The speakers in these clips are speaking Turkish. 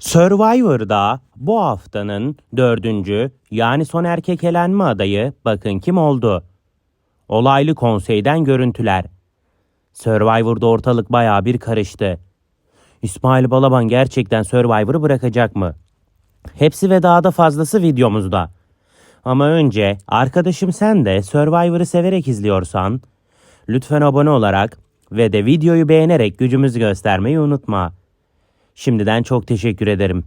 Survivor'da bu haftanın dördüncü yani son erkek elenme adayı bakın kim oldu? Olaylı konseyden görüntüler. Survivor'da ortalık bayağı bir karıştı. İsmail Balaban gerçekten Survivor'ı bırakacak mı? Hepsi ve daha da fazlası videomuzda. Ama önce arkadaşım sen de Survivor'ı severek izliyorsan lütfen abone olarak ve de videoyu beğenerek gücümüzü göstermeyi unutma. Şimdiden çok teşekkür ederim.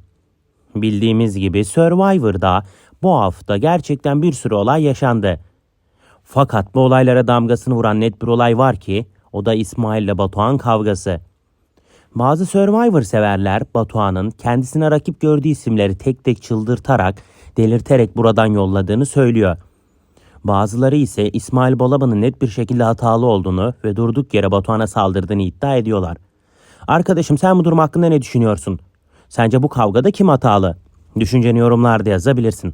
Bildiğimiz gibi Survivor'da bu hafta gerçekten bir sürü olay yaşandı. Fakat bu olaylara damgasını vuran net bir olay var ki o da İsmail ile Batuhan kavgası. Bazı Survivor severler Batuhan'ın kendisine rakip gördüğü isimleri tek tek çıldırtarak, delirterek buradan yolladığını söylüyor. Bazıları ise İsmail Balaban'ın net bir şekilde hatalı olduğunu ve durduk yere Batuhan'a saldırdığını iddia ediyorlar. Arkadaşım sen bu durum hakkında ne düşünüyorsun? Sence bu kavgada kim hatalı? Düşünceni yorumlarda yazabilirsin.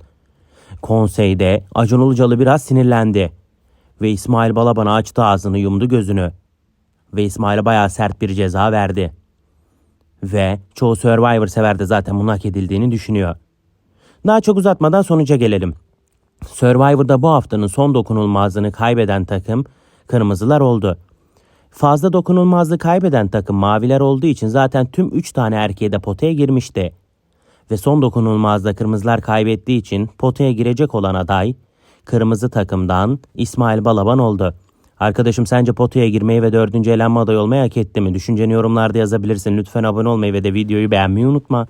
Konseyde Acun Ilıcalı biraz sinirlendi. Ve İsmail Balaban'a açtı ağzını yumdu gözünü. Ve İsmail'e bayağı sert bir ceza verdi. Ve çoğu Survivor sever de zaten bunun hak edildiğini düşünüyor. Daha çok uzatmadan sonuca gelelim. Survivor'da bu haftanın son dokunulmazlığını kaybeden takım kırmızılar oldu. Fazla dokunulmazlığı kaybeden takım maviler olduğu için zaten tüm 3 tane erkeğe de potaya girmişti. Ve son dokunulmazda kırmızılar kaybettiği için potaya girecek olan aday kırmızı takımdan İsmail Balaban oldu. Arkadaşım sence potaya girmeyi ve dördüncü elenme adayı olmayı hak etti mi? Düşünceni yorumlarda yazabilirsin. Lütfen abone olmayı ve de videoyu beğenmeyi unutma.